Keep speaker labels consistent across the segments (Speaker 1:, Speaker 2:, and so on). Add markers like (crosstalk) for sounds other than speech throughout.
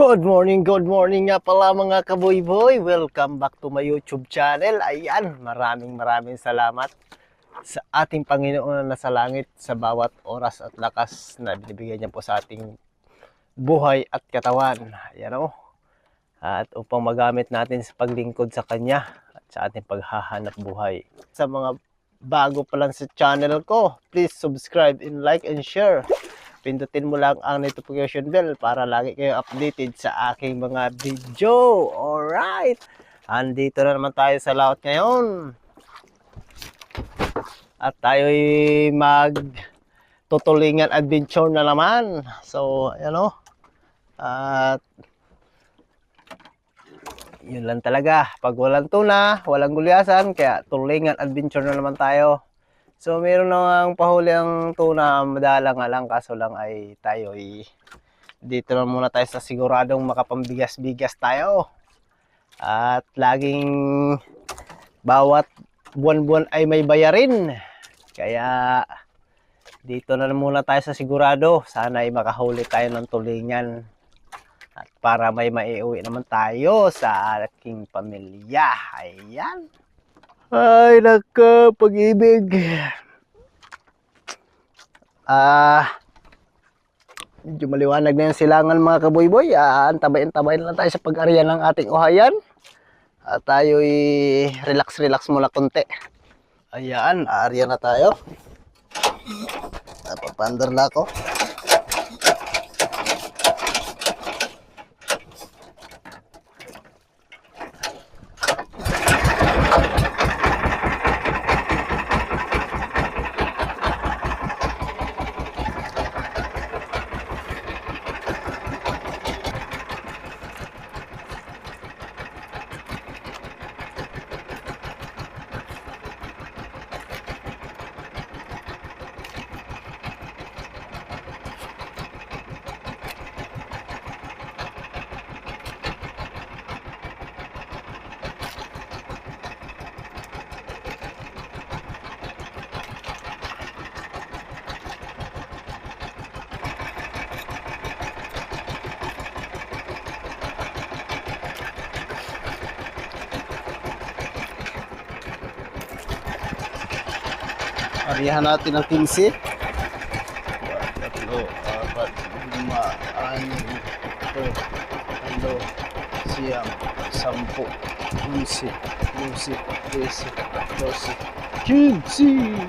Speaker 1: Good morning, good morning nga pala mga kaboy-boy. Welcome back to my YouTube channel. Ayan, maraming maraming salamat sa ating Panginoon na nasa langit sa bawat oras at lakas na binibigay niya po sa ating buhay at katawan. Ayan o. At upang magamit natin sa paglingkod sa Kanya at sa ating paghahanap buhay. Sa mga bago pa lang sa channel ko, please subscribe and like and share pindutin mo lang ang notification bell para lagi kayo updated sa aking mga video. Alright! Andito na naman tayo sa laot ngayon. At tayo'y mag tutulingan adventure na naman. So, ano? At yun lang talaga. Pag walang tuna, walang gulyasan, kaya tulingan adventure na naman tayo. So meron nang pahuli ang tuna, madala nga lang kaso lang ay tayo ay dito na muna tayo sa siguradong makapambigas-bigas tayo. At laging bawat buwan-buwan ay may bayarin. Kaya dito na muna tayo sa sigurado. Sana ay makahuli tayo ng tulingan. At para may maiuwi naman tayo sa aking pamilya. Ayan. Ay, naka, pag-ibig. Ah, medyo maliwanag na yung silangan mga kaboy-boy. Ah, antabayin-tabayin lang tayo sa pag-arian ng ating uhayan. At tayo'y relax-relax muna konti. Ayan, aarya na tayo. Napapandar na ako. Arihan natin ang 15. Tatlo, apat, lima, anim, ito, talo, siyam, sampu, unsi, lusi, desi, dosi, quince.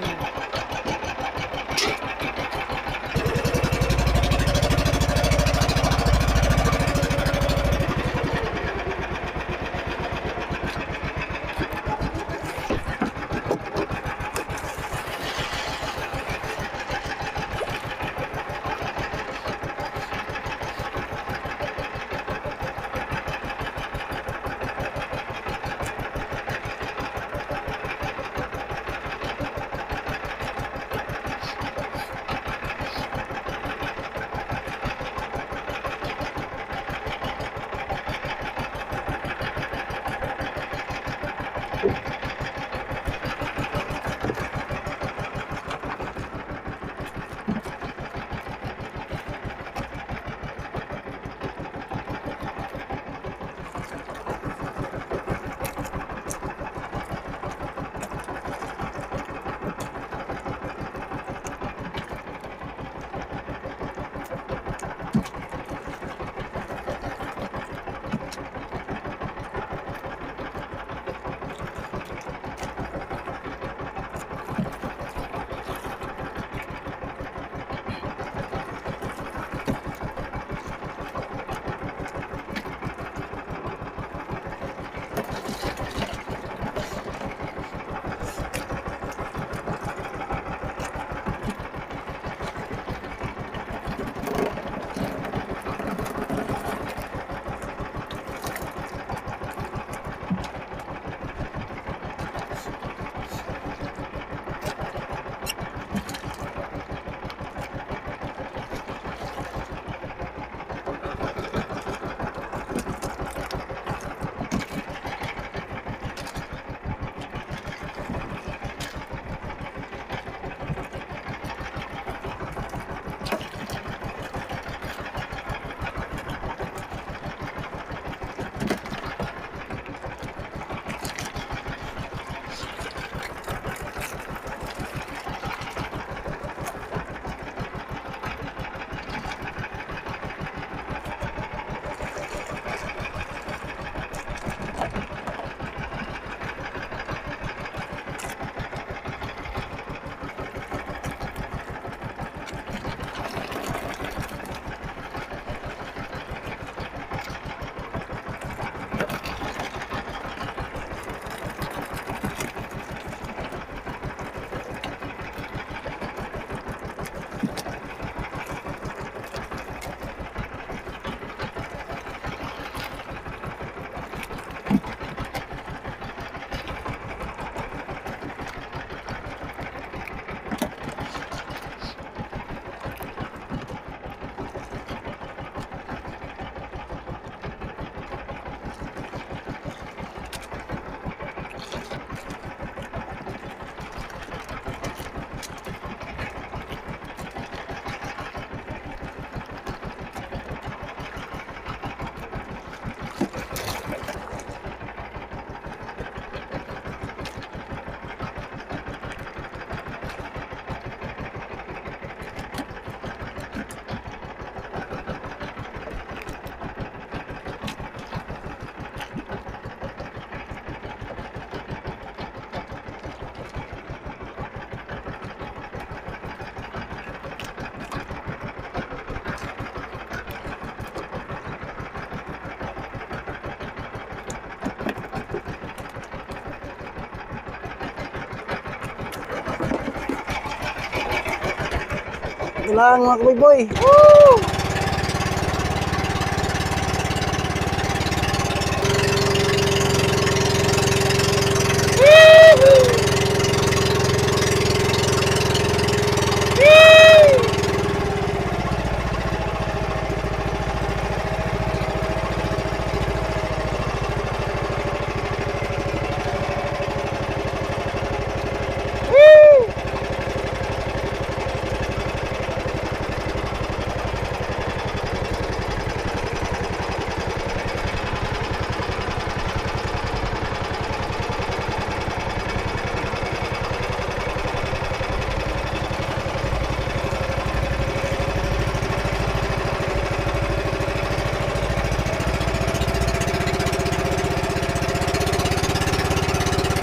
Speaker 2: Ito lang mga kaboy-boy. Woo!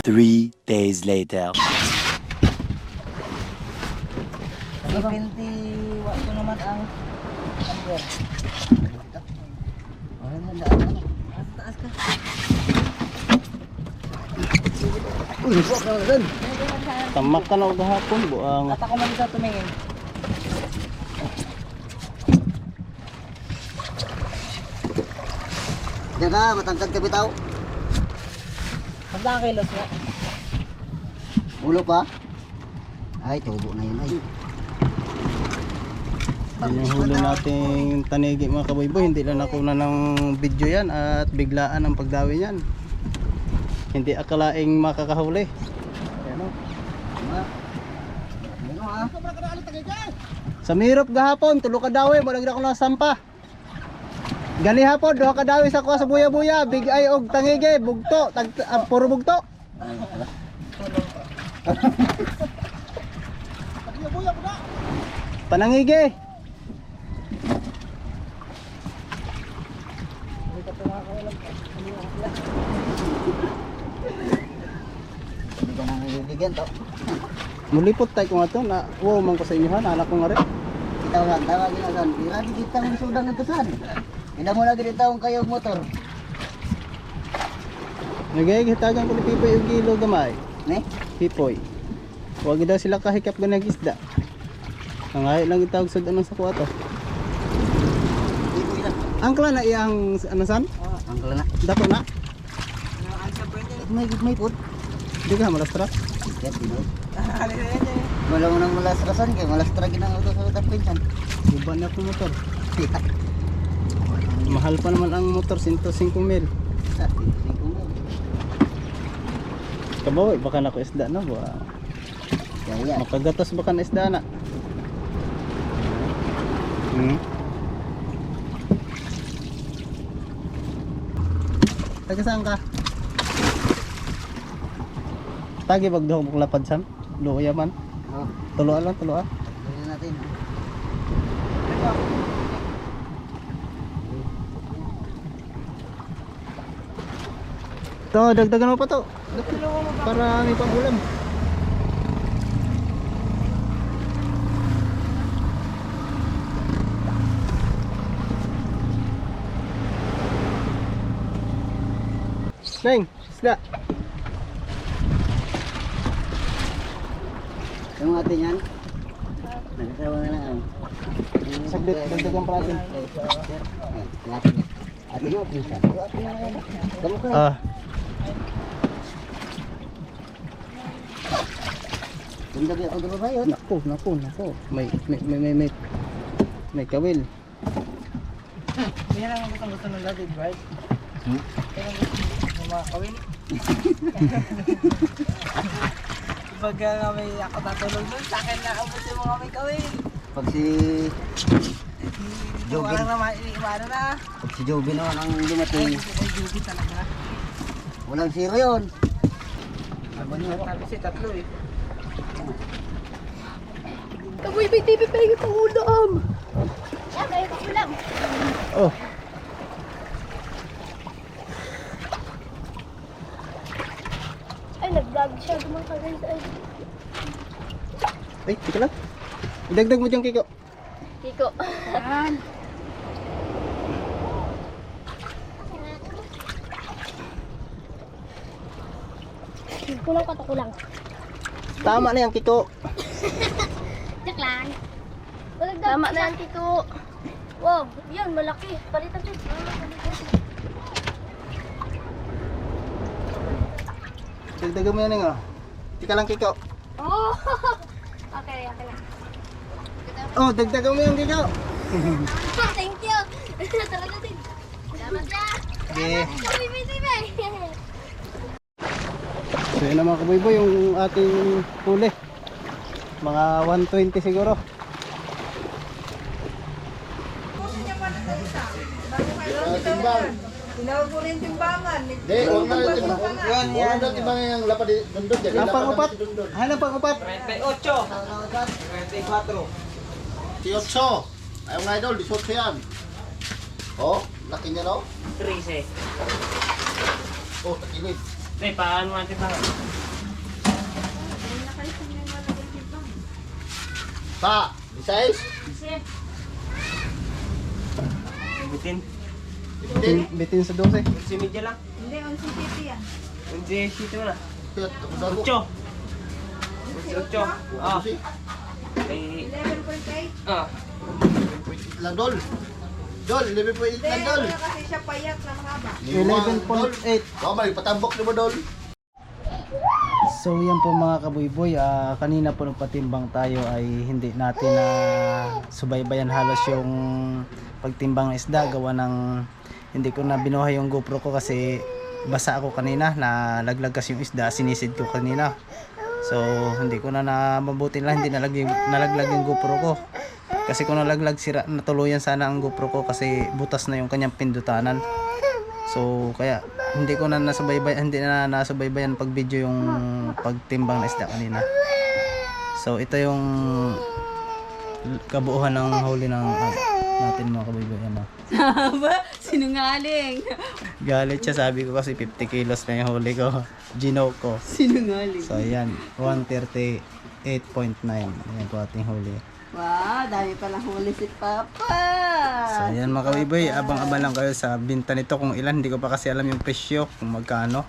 Speaker 3: Three days later.
Speaker 4: Ipinti, wa ko naman ang number. Wala na daan taas ka. Uy, buwak na dun.
Speaker 2: Tamak ka na gahapon, buang.
Speaker 4: At ako man sa tumingin.
Speaker 5: Diyan ka, matangkad ka bitaw.
Speaker 4: Magkaka kilos nga.
Speaker 5: Ulo pa. Ay, tubo na yun. Ay.
Speaker 2: Huli nating tanigi mga kaboy-boy. Hindi lang nakuna ng video yan at biglaan ang pagdawi niyan. Hindi akalaing makakahuli. Ayan o.
Speaker 5: Ano? Ano ha?
Speaker 2: Sa mirop gahapon, tulo ka dawi, mo ako na sampa. Gani hapon, duha ka dawi sa kuha sa buya-buya, big ay og tangige, bugto, tag, ah, puro bugto. (laughs) Panangige. Mulipot tay ko nga to na wow man ko sa inyo ha, anak ko nga rin.
Speaker 5: Kita lang, tawag yun asan. Ira di kita ng sudan ng tusan. Ina mo lagi dito ang kayong motor.
Speaker 2: Nagayagitagan ko ni Pipoy yung kilo gamay.
Speaker 5: Ne?
Speaker 2: Pipoy. Huwag daw sila kahikap ka ng isda. Ang ayaw lang itawag sa anong sa kuha to.
Speaker 5: Hindi ko ina.
Speaker 2: Angkla na iyang ano san?
Speaker 5: Ang kala na.
Speaker 2: Dato na.
Speaker 5: May may put.
Speaker 2: Di ka malastra.
Speaker 5: Yan, pinoy. Wala mo nang malastrasan kay malastra ginang auto sa kapinsan.
Speaker 2: Guban na ako motor. Mahal pa naman ang motor, 105 mil. Kabawi, baka na ko isda na ba?
Speaker 5: Kaya,
Speaker 2: Makagatos baka na isda na. Hmm? Taga saan ka? Tagi bag daw kung lapad sam. Luya man.
Speaker 5: oh,
Speaker 2: Tuloan lang, tuloan.
Speaker 5: gawin natin.
Speaker 2: To, dagdagan mo pa to. Para may pangulam. Neng, isda.
Speaker 5: Yung atin yan. Nagsasawa na lang. ang-
Speaker 2: Saglit, dagdagan pa natin.
Speaker 5: Atin mo, pinsan. Kamu ka.
Speaker 2: Ah,
Speaker 5: Yung gabi ako ba yun?
Speaker 2: naku, naku, naku. May, may, may, may, may, may kawil.
Speaker 4: Hindi lang ang gustong gusto ng dati, right?
Speaker 5: Hmm?
Speaker 4: Kaya ang gusto ng mga kawin. Pag (laughs) nga may ako tatulog doon, sa akin na abot yung mga may kawin.
Speaker 5: Pag si... Jogin.
Speaker 4: lang naman iniiwanan na.
Speaker 5: Pag si Joby noon ang dumating,
Speaker 4: ay, jugi talaga.
Speaker 5: walang zero yun.
Speaker 4: Si tatlo eh.
Speaker 6: Kaboy, may TV pa yung pangulam. Yeah, kayo pangulam.
Speaker 2: Oh,
Speaker 6: Ay, nag-vlog siya. Gumang guys. Ay,
Speaker 2: ay, tika lang. Idagdag mo dyan, Kiko.
Speaker 6: Kiko. Yan. Kulang ka to, kulang.
Speaker 2: Tama na yan, Kiko.
Speaker 6: Joke lang. Walang Tama na yan, Tito. Wow, yan, malaki. Palitan din.
Speaker 2: Dagdagan mo yan nga. Tika lang kikaw.
Speaker 6: Oh! (laughs) okay, okay na.
Speaker 2: Oh, dagdagan mo yung kikaw. (laughs)
Speaker 6: Thank you! Tara (laughs) natin. Salamat na!
Speaker 2: Okay. Yun na mga kaboyboy yung ating huli. Mga 120 siguro.
Speaker 7: Tinawag mo rin timbangan.
Speaker 8: Hindi, huwag na natin. Huwag na timbangan yung lapad dundod. Yan,
Speaker 2: Ang pang-upat.
Speaker 8: natin dundod.
Speaker 2: Hanap pang-upat.
Speaker 8: 18. Ayaw nga idol, 18 yan. Oh, laki niya no?
Speaker 7: 13.
Speaker 8: Oh, takinit.
Speaker 7: Tay, paano natin ba?
Speaker 8: Pa, 16?
Speaker 7: Bitin.
Speaker 8: 15?
Speaker 2: Bitin sa 12.
Speaker 7: Si media lang.
Speaker 4: Hindi, 11 city yan.
Speaker 7: Hindi, sito na.
Speaker 8: Kaya, ako dago.
Speaker 7: 8. 8. Ah.
Speaker 8: Kasi,
Speaker 7: Ay,
Speaker 4: 11.8.
Speaker 7: ah.
Speaker 8: lang dol. Dol, 11.8
Speaker 4: Hindi,
Speaker 8: lang dol.
Speaker 4: kasi siya payat na mahaba.
Speaker 2: 11.8.
Speaker 8: Oh, may patambok na mo dol.
Speaker 2: So yan po mga kabuyboy, ah, kanina po nagpatimbang tayo ay hindi natin na subaybayan halos yung pagtimbang ng isda gawa ng hindi ko na binuhay yung GoPro ko kasi basa ako kanina na laglag kasi yung isda sinisid ko kanina so hindi ko na na mabuti lang hindi nalaglag, nalaglag yung GoPro ko kasi kung nalaglag sira natuluyan sana ang GoPro ko kasi butas na yung kanyang pindutanan So kaya hindi ko na nasubaybay hindi na nasubaybayan pag video yung pagtimbang ng isda kanina. So ito yung kabuuhan ng huli ng ah, natin mga kabayboy ano. (laughs)
Speaker 4: Sinungaling.
Speaker 2: Galit siya sabi ko kasi 50 kilos na yung huli ko. Gino ko.
Speaker 4: Sinungaling.
Speaker 2: So ayan 138.9 yan po ating huli.
Speaker 4: Wow, dami palang huli si Papa.
Speaker 2: So ayan mga kabayboy abang-abang lang kayo sa binta nito kung ilan hindi ko pa kasi alam yung presyo kung magkano.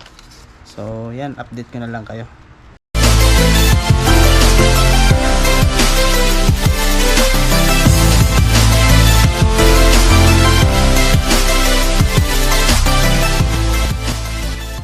Speaker 2: So yan update ko na lang kayo.